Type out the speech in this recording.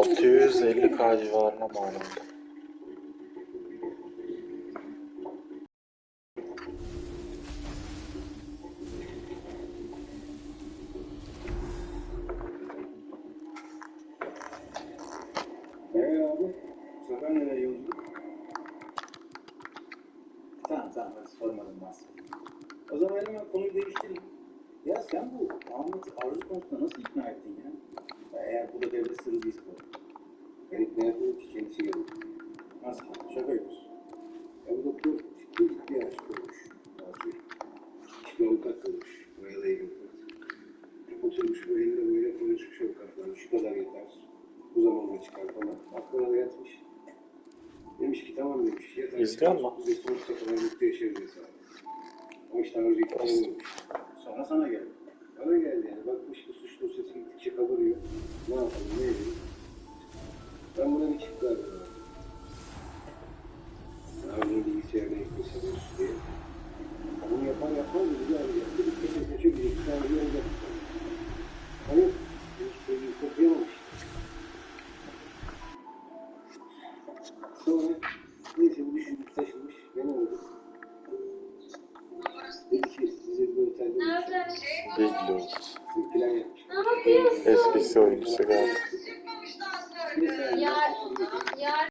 650k civarına mal oldu. Tamam tamam sormadım bahsedeyim. O zaman hemen konuyu değiştireyim. Ya sen bu Ahmet'i arzu konusunda nasıl ikna ettin ya? ya eğer bu da devlet sırrı değilse tabii. Ben ikna etmedim ki kendisi geldi. Nasıl? Şaka yapıyorsun. Ya bu doktor ciddi ciddi aşık olmuş. İşte avukat olmuş. Ev avukat. Oturmuş bu elinde böyle konuşmuş avukatlarla. Şu kadar yeter. Bu zamanda çıkar falan. Aklına da yatmış. Demiş ki tamam demiş. Yeter. İzliyor musun? Biz sonsuza kadar mutlu yaşarız hesabı. Ama işte arzu ikna olmamış. Sonra sana geldi. Bana geldi yani. Bakmış bu suç dosyası gittikçe kabarıyor. Ne yapalım, ne edelim? Ben buna bir çift verdim abi. Abi bilgisayarda eklese bir diye. Bunu yapar yapmaz mı? Bir yaptı. Bir kese seçe bir tane bir olacak. Hani hiç şeyi kopyamamış. Sonra neyse bu düşündük taşınmış. Beni aradı. Dedi ki size bir Biglo. bir plan yapmış. Eskisi oyuncusu galiba. Ya